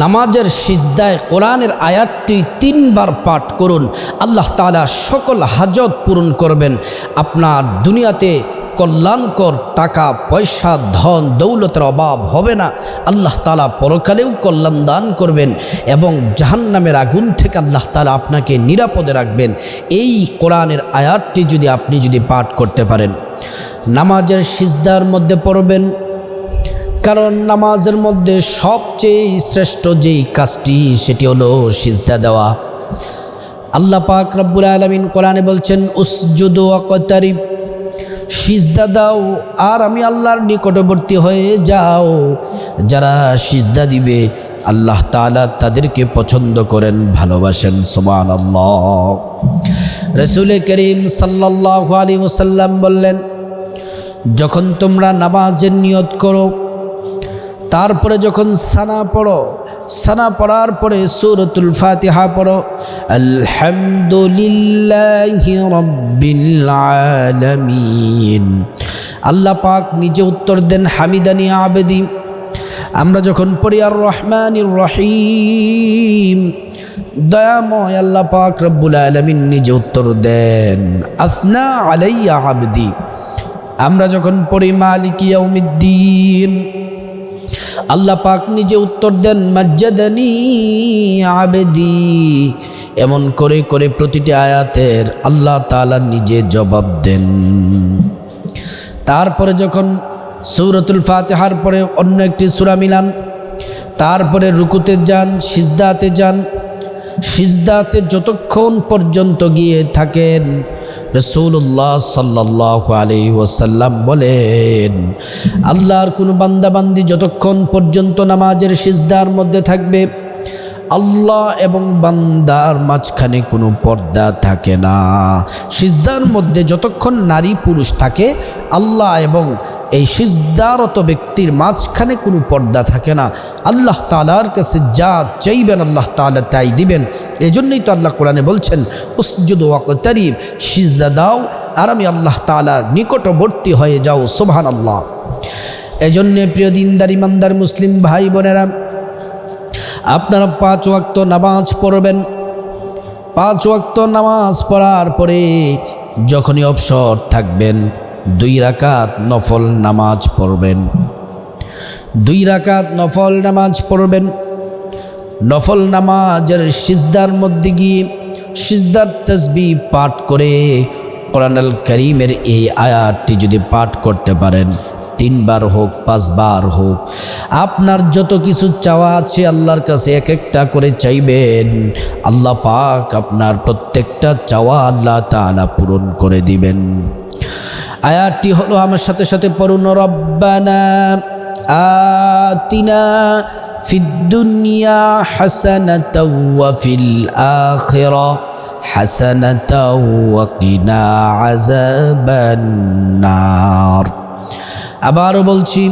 নামাজের সিজদায় কোরআনের আয়াতটি তিনবার পাঠ করুন। আল্লাহ তালা সকল হাজত পূরণ করবেন। আপনার দুনিয়াতে কল্যাণকর টাকা, পয়সা, ধন, দৌলতের অভাব হবে না। আল্লাহ তালা পরকালেও কল্যাণ দান করবেন এবং জাহান্নামের আগুন থেকে আল্লাহ তালা আপনাকে নিরাপদে রাখবেন। এই কোরআনের আয়াতটি যদি আপনি যদি পাঠ করতে পারেন। নামাজের সিজদার মধ্যে পড়বেন। কারণ নামাজের মধ্যে সবচেয়ে শ্রেষ্ঠ যেই কাজটি, সেটি হলো সিজদা দেওয়া। আল্লাহ পাক রব্বুল আলমিন কোরআনে বলছেন, উসজুদ ওয়াকতারিব সিজদা দাও, আর আমি আল্লাহর নিকটবর্তী হয়ে যাও। যারা সিজদা দিবে, আল্লাহ তাআলা তাদেরকে পছন্দ করেন, ভালোবাসেন সোমান আল্লাহ রসুল করিম সাল্লাহ আলী ওসাল্লাম বললেন, যখন তোমরা নামাজের নিয়ত করো তারপরে যখন সানা পড়ো, সানা পড়ার পরে সুরতুল ফাতিহা পড়ো, আলহামদুলিল্লাহ রব্বিল আল্লাহ পাক নিজে উত্তর দেন হামিদানি আবেদি। আমরা যখন পড়ি আর রহমানির রহিম। দয়াময় আল্লাহ পাক রব্বুল আলমিন নিজে উত্তর দেন, আসনা আলাইয়া আবদি। আমরা যখন পড়ি, মালিক ইয়াউমিদ্দিন। আল্লাহ পাক নিজে উত্তর দেন, মজ্জাদানি আবেদি। এমন করে করে প্রতিটি আয়াতের আল্লাহ তাআলা নিজে জবাব দেন। তারপরে যখন সৌরতুল ফাতেহার পরে অন্য একটি সুরা মিলান, তারপরে রুকুতে যান, সিজদাতে যান, সিজদাতে যতক্ষণ পর্যন্ত গিয়ে থাকেন রসুল্লাহ সাল্লাহ আলী ওসাল্লাম বলেন, আল্লাহর কোনো বান্দাবান্দি যতক্ষণ পর্যন্ত নামাজের সিজদার মধ্যে থাকবে, আল্লাহ এবং বান্দার মাঝখানে কোনো পর্দা থাকে না। সিজদার মধ্যে যতক্ষণ নারী পুরুষ থাকে, আল্লাহ এবং এই সিজদারত ব্যক্তির মাঝখানে কোনো পর্দা থাকে না। আল্লাহ তালার কাছে যা চাইবেন আল্লাহ তালা তাই দিবেন। এজন্যই তো আল্লাহ কোরআনে বলছেন, উসজুদ ওয়াকতারিব, সিজদা দাও আর আমি আল্লাহ তালার নিকটবর্তী হয়ে যাও। সোভান আল্লাহ এজন্যে প্রিয় দিনদার, ইমানদার, মুসলিম ভাই বোনেরা, আপনারা পাঁচ ওয়াক্ত নামাজ পড়বেন। পাঁচ ওয়াক্ত নামাজ পড়ার পরে যখনই অবসর থাকবেন দুই রাকাত নফল নামাজ পড়বেন। দুই রাকাত নফল নামাজ পড়বেন। নফল নামাজের সিজদার মধ্যে গিয়ে সিজদার তসবি পাঠ করে কোরআনাল করিমের এই আয়াতটি যদি পাঠ করতে পারেন, তিনবার হোক, পাঁচবার হোক, আপনার যত কিছু চাওয়া আছে আল্লাহর কাছে এক একটা করে চাইবেন, আল্লাহ পাক আপনার প্রত্যেকটা চাওয়া আল্লাহ তাআলা পূরণ করে দিবেন। আয়াতটি হলো আমার সাথে সাথে পড়ুন, রব্বানা আতিনা ফিদ্দুনিয়া হাসানাতাও ওয়া ফিল আখিরা হাসানাতাও ওয়া আবারও বলছি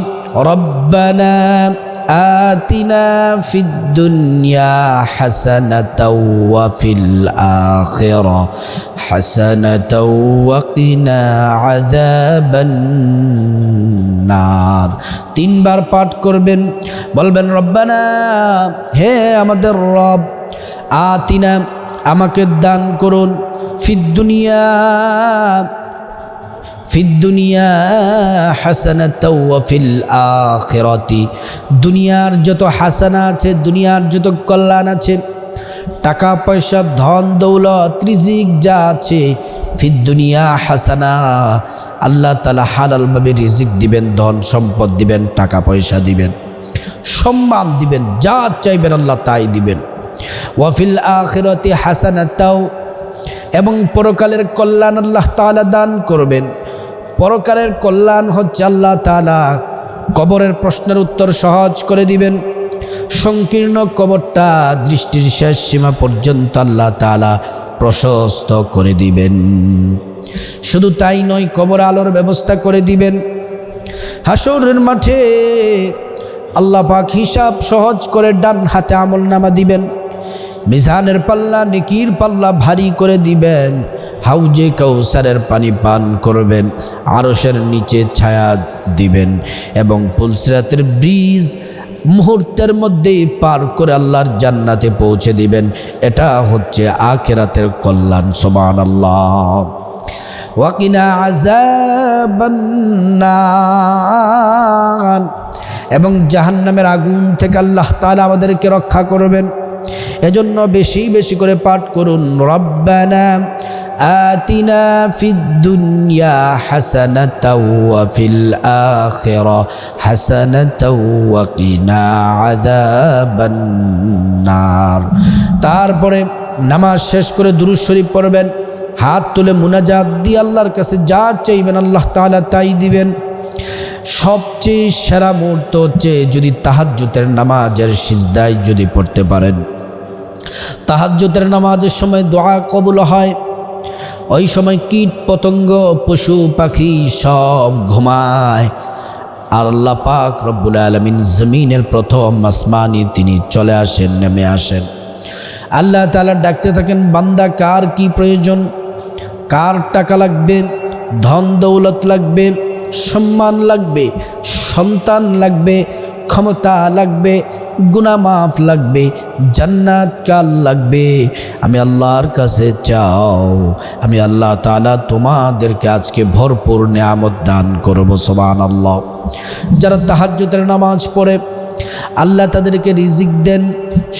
ফিদ দুনিয়া হাসানাতাও ওয়া ফিল আখিরা হাসানাতাও ওয়া কিনা আযাবান নার। তিনবার পাঠ করবেন, বলবেন, রব্বানা, হে আমাদের রব, আতিনা আমাকে দান করুন, ফিদ দুনিয়া ফিদ্দুনিয়া হাসানাতাও ওয়া ফিল আখিরাতি। দুনিয়ার যত হাসানা আছে, দুনিয়ার যত কল্যাণ আছে, টাকা, পয়সা, ধন, দৌলত, রিজিক যা আছে ফিদ্দুনিয়া হাসানা, আল্লাহ তালা হালালভাবে রিজিক দিবেন, ধন সম্পদ দিবেন, টাকা, পয়সা দিবেন, সম্মান দিবেন, যা চাইবেন আল্লাহ তাই দিবেন। ওয়াফিল আখিরতি হাসানাতাও এবং পরকালের কল্যাণ আল্লাহ তাআলা দান করবেন। পরকালের কল্যাণ হচ্ছে আল্লাহ তালা কবরের প্রশ্নের উত্তর সহজ করে দিবেন। সংকীর্ণ কবরটা দৃষ্টির শেষ সীমা পর্যন্ত আল্লাহ তালা প্রশস্ত করে দিবেন। শুধু তাই নয়, কবর আলোর ব্যবস্থা করে দিবেন। হাসরের মাঠে আল্লাহ পাক হিসাব সহজ করে ডান হাতে আমল নামা দিবেন। মিজানের পাল্লা, নিকির পাল্লা ভারী করে দিবেন। হাউজে কৌসারের পানি পান করবেন আরসের নিচে ছায়া দিবেন এবং পুলসিরাতের ব্রিজ মুহূর্তের মধ্যেই পার করে আল্লাহর জান্নাতে পৌঁছে দিবেন। এটা হচ্ছে আখেরাতের কল্যাণ সমান আল্লাহ ওয়াকিনা আজাবান্নার এবং জাহান্নামের আগুন থেকে আল্লাহ তাআলা আমাদেরকে রক্ষা করবেন। এজন্য বেশি বেশি করে পাঠ করুন, রব্বানা آتنا في الدنيا حسنة وفي الآخرة حسنة وقنا عذاب النار তারপরে নামাজ শেষ করে দুরুদ শরীফ পড়বেন হাত তুলে মুনাজাত দিয়ে আল্লাহর কাছে যা চাইবেন আল্লাহ তাআলা তাই দিবেন সবচেয়ে সেরা মুহূর্ত হচ্ছে যদি তাহাজ্জুতের নামাজের সিজদায় যদি পড়তে পারেন তাহাজ্জুতের নামাজের সময় দোয়া কবুল হয় ওই সময় কীট পতঙ্গ, পশু, পাখি সব ঘুমায়। আল্লাহ পাক রব্বুল আলমিন জমিনের প্রথম আসমানি তিনি চলে আসেন, নেমে আসেন। আল্লাহ তালা ডাকতে থাকেন, বান্দা, কার কি প্রয়োজন? কার টাকা লাগবে? ধন দৌলত লাগবে? সম্মান লাগবে? সন্তান লাগবে? ক্ষমতা লাগবে? গুনামাফ লাগবে, জান্নাত কাল লাগবে। আমি আল্লাহর কাছে চাও, আমি আল্লাহ তালা তোমাদেরকে আজকে ভরপুর নিয়ামত দান করব সোবান আল্লাহ যারা তাহাজ্জুদের নামাজ পড়ে, আল্লাহ তাদেরকে রিজিক দেন,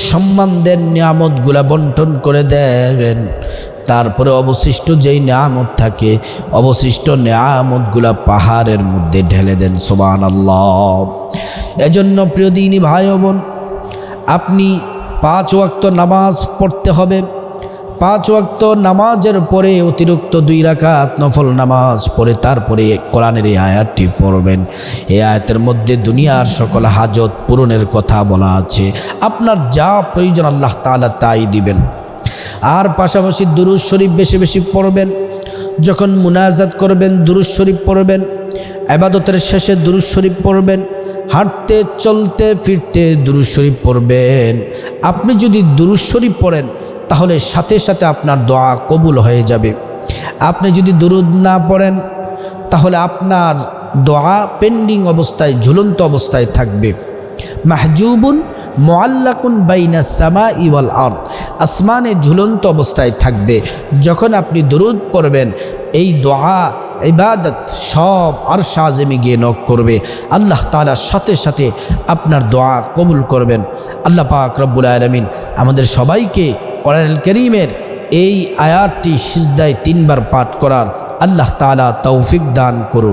সম্মান দেন, নিয়ামতগুলা বন্টন করে দেবেন তারপরে অবশিষ্ট যেই নেয়ামত থাকে, অবশিষ্ট নেয়ামতগুলা পাহাড়ের মধ্যে ঢেলে দেন সোবান আল্লাহ এজন্য প্রিয় দিনী ভাই বোন, আপনি পাঁচ ওয়াক্ত নামাজ পড়তে হবে। পাঁচ ওয়াক্ত নামাজের পরে অতিরিক্ত দুই রাকাত নফল নামাজ পড়ে তারপরে কোরআনের এই আয়াতটি পড়বেন। এই আয়াতের মধ্যে দুনিয়ার সকল হাজত পূরণের কথা বলা আছে। আপনার যা প্রয়োজন আল্লাহ তাআলা তাই দিবেন। আর পাশাপাশি দুরুজ শরীফ বেশি বেশি পড়বেন। যখন মুনাজাত করবেন দুরুজ শরীফ পড়বেন। আবাদতের শেষে দুরুজ শরীফ পড়বেন। হাঁটতে, চলতে, ফিরতে দুরুজ শরীফ পড়বেন। আপনি যদি দুরুজ শরীফ পড়েন, তাহলে সাথে সাথে আপনার দোয়া কবুল হয়ে যাবে। আপনি যদি দুরুদ না পড়েন, তাহলে আপনার দোয়া পেন্ডিং অবস্থায়, ঝুলন্ত অবস্থায় থাকবে। মাহজুবুন মোয়াল্লাকুন বাইনা সামা ইওয়াল আর আসমানে ঝুলন্ত অবস্থায় থাকবে। যখন আপনি দরুদ পড়বেন, এই দোয়া, ইবাদত সব আর সাজেমে গিয়ে নক করবে। আল্লাহ তালার সাথে সাথে আপনার দোয়া কবুল করবেন। আল্লাহ পাক রব্বুল আলমিন আমাদের সবাইকে কোরআন করিমের এই আয়াতটি সিজদায় তিনবার পাঠ করার আল্লাহ তালা তৌফিক দান করুন।